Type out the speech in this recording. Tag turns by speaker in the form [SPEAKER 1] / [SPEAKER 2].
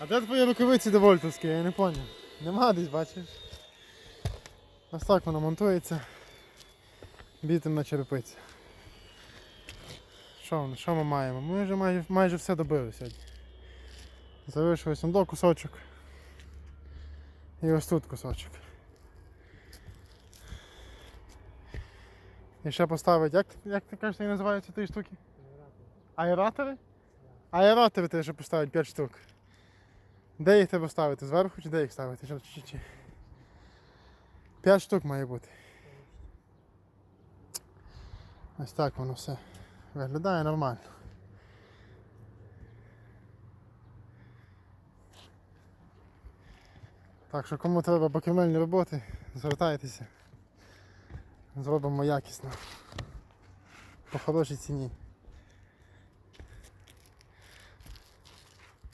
[SPEAKER 1] А де твої рукавиці девольтовські, я не поняв. Нема десь, бачиш. Ось так воно монтується. Бітим на черепиці. Що, що ми маємо? Ми вже майже, майже все добили сьогодні. Залишилось до кусочок. І ось тут кусочок. І ще поставить, як, як ти кажеш, як називаються ті штуки? Аератори? Аератори треба ще поставити 5 штук. Де їх треба ставити? Зверху чи де їх ставити? Чи? 5 штук має бути. Ось так воно все виглядає нормально. Так що кому треба бакемельні роботи, звертайтеся. Зробимо якісно. По хорошій ціні.